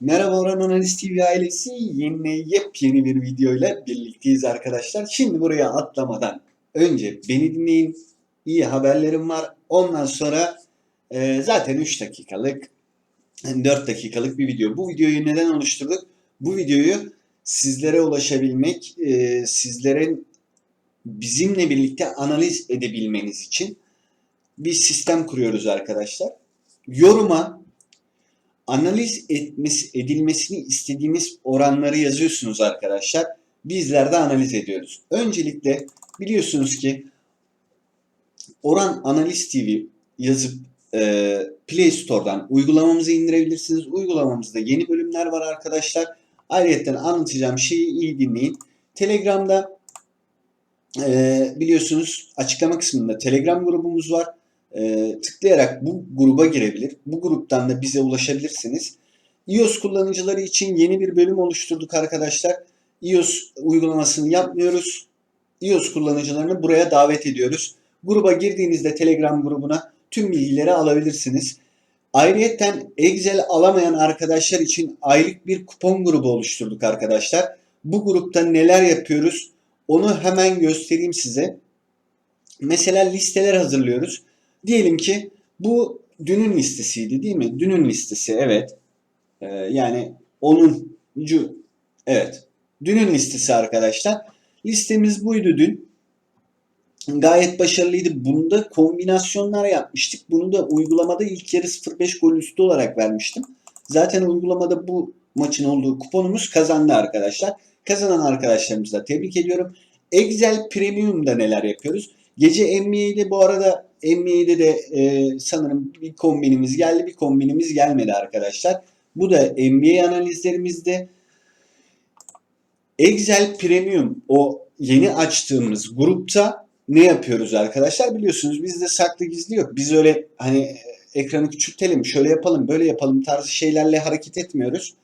Merhaba Orhan Analiz TV ailesi. Yeni yepyeni bir video ile birlikteyiz arkadaşlar. Şimdi buraya atlamadan önce beni dinleyin. İyi haberlerim var. Ondan sonra e, zaten 3 dakikalık 4 dakikalık bir video. Bu videoyu neden oluşturduk? Bu videoyu sizlere ulaşabilmek, e, sizlerin bizimle birlikte analiz edebilmeniz için bir sistem kuruyoruz arkadaşlar. Yoruma analiz etmesi, edilmesini istediğiniz oranları yazıyorsunuz arkadaşlar. Bizler de analiz ediyoruz. Öncelikle biliyorsunuz ki Oran Analiz TV yazıp e, Play Store'dan uygulamamızı indirebilirsiniz. Uygulamamızda yeni bölümler var arkadaşlar. Ayrıca anlatacağım şeyi iyi dinleyin. Telegram'da e, biliyorsunuz açıklama kısmında Telegram grubumuz var. E, tıklayarak bu gruba girebilir. Bu gruptan da bize ulaşabilirsiniz. iOS kullanıcıları için yeni bir bölüm oluşturduk arkadaşlar. iOS uygulamasını yapmıyoruz. iOS kullanıcılarını buraya davet ediyoruz. Gruba girdiğinizde Telegram grubuna tüm bilgileri alabilirsiniz. Ayrıyeten Excel alamayan arkadaşlar için aylık bir kupon grubu oluşturduk arkadaşlar. Bu grupta neler yapıyoruz onu hemen göstereyim size. Mesela listeler hazırlıyoruz. Diyelim ki bu dünün listesiydi değil mi? Dünün listesi evet. Ee, yani 10. Evet. Dünün listesi arkadaşlar. Listemiz buydu dün. Gayet başarılıydı. Bunda kombinasyonlar yapmıştık. Bunu da uygulamada ilk yarı 0.5 gol üstü olarak vermiştim. Zaten uygulamada bu maçın olduğu kuponumuz kazandı arkadaşlar. Kazanan arkadaşlarımızı da tebrik ediyorum. Excel Premium'da neler yapıyoruz? Gece NBA'de bu arada NBA'de de e, sanırım bir kombinimiz geldi, bir kombinimiz gelmedi arkadaşlar. Bu da NBA analizlerimizde. Excel Premium o yeni açtığımız grupta ne yapıyoruz arkadaşlar? Biliyorsunuz bizde saklı gizli yok. Biz öyle hani ekranı küçültelim, şöyle yapalım, böyle yapalım tarzı şeylerle hareket etmiyoruz.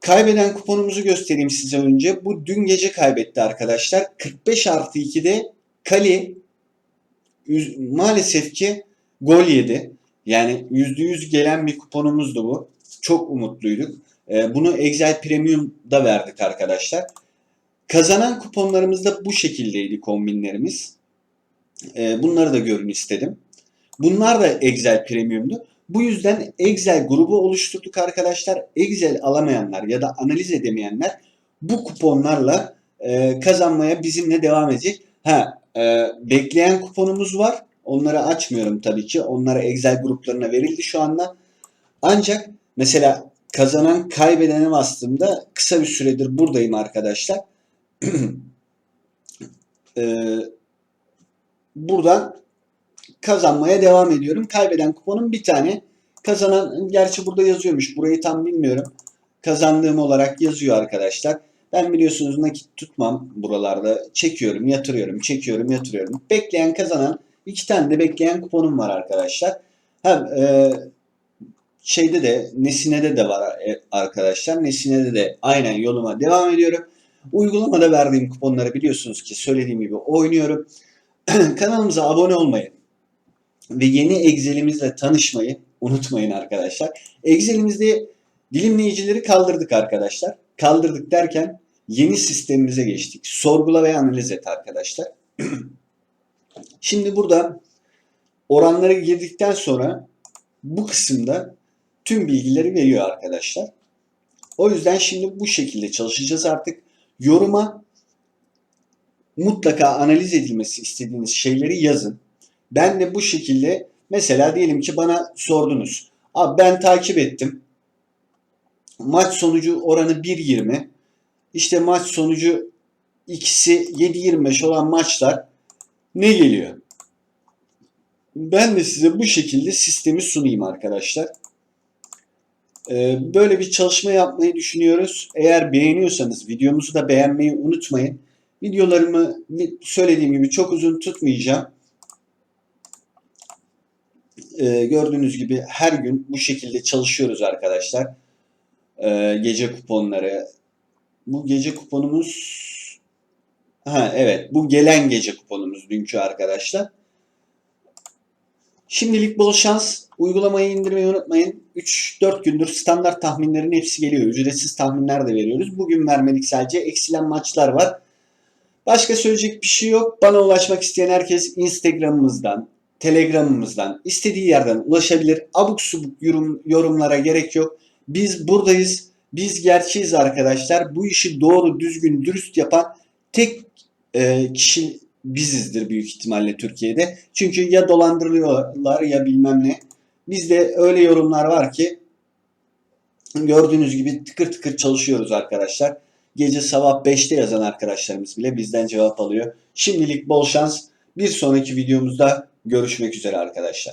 Kaybeden kuponumuzu göstereyim size önce. Bu dün gece kaybetti arkadaşlar. 45 artı 2'de Kali maalesef ki gol yedi. Yani %100 gelen bir kuponumuzdu bu. Çok umutluyduk. Bunu Excel Premium'da verdik arkadaşlar. Kazanan kuponlarımız da bu şekildeydi kombinlerimiz. Bunları da görün istedim. Bunlar da Excel Premium'du. Bu yüzden Excel grubu oluşturduk arkadaşlar. Excel alamayanlar ya da analiz edemeyenler bu kuponlarla kazanmaya bizimle devam edecek. Ha, e, bekleyen kuponumuz var. Onları açmıyorum tabii ki. Onlara Excel gruplarına verildi şu anda. Ancak mesela kazanan kaybedene bastığımda kısa bir süredir buradayım arkadaşlar. e, buradan kazanmaya devam ediyorum. Kaybeden kuponum bir tane. Kazanan gerçi burada yazıyormuş. Burayı tam bilmiyorum. Kazandığım olarak yazıyor arkadaşlar. Ben biliyorsunuz nakit tutmam buralarda. Çekiyorum, yatırıyorum, çekiyorum, yatırıyorum. Bekleyen kazanan iki tane de bekleyen kuponum var arkadaşlar. Hem e, şeyde de Nesine'de de var e, arkadaşlar. Nesine'de de aynen yoluma devam ediyorum. Uygulamada verdiğim kuponları biliyorsunuz ki söylediğim gibi oynuyorum. Kanalımıza abone olmayı ve yeni Excel'imizle tanışmayı unutmayın arkadaşlar. Excel'imizde dilimleyicileri kaldırdık arkadaşlar. Kaldırdık derken yeni sistemimize geçtik. Sorgula ve analiz et arkadaşlar. Şimdi burada oranları girdikten sonra bu kısımda tüm bilgileri veriyor arkadaşlar. O yüzden şimdi bu şekilde çalışacağız artık. Yoruma mutlaka analiz edilmesi istediğiniz şeyleri yazın. Ben de bu şekilde mesela diyelim ki bana sordunuz. Abi ben takip ettim. Maç sonucu oranı 1.20. İşte maç sonucu ikisi 7.25 olan maçlar ne geliyor? Ben de size bu şekilde sistemi sunayım arkadaşlar. Ee, böyle bir çalışma yapmayı düşünüyoruz. Eğer beğeniyorsanız videomuzu da beğenmeyi unutmayın. Videolarımı söylediğim gibi çok uzun tutmayacağım. Ee, gördüğünüz gibi her gün bu şekilde çalışıyoruz arkadaşlar. Ee, gece kuponları. Bu gece kuponumuz ha evet bu gelen gece kuponumuz dünkü arkadaşlar. Şimdilik bol şans. Uygulamayı indirmeyi unutmayın. 3-4 gündür standart tahminlerin hepsi geliyor. Ücretsiz tahminler de veriyoruz. Bugün vermedik sadece. Eksilen maçlar var. Başka söyleyecek bir şey yok. Bana ulaşmak isteyen herkes Instagram'ımızdan, Telegram'ımızdan, istediği yerden ulaşabilir. Abuk subuk yorum, yorumlara gerek yok. Biz buradayız. Biz gerçeğiz arkadaşlar. Bu işi doğru, düzgün, dürüst yapan tek e, kişi bizizdir büyük ihtimalle Türkiye'de. Çünkü ya dolandırılıyorlar ya bilmem ne. Bizde öyle yorumlar var ki gördüğünüz gibi tıkır tıkır çalışıyoruz arkadaşlar. Gece sabah 5'te yazan arkadaşlarımız bile bizden cevap alıyor. Şimdilik bol şans. Bir sonraki videomuzda görüşmek üzere arkadaşlar.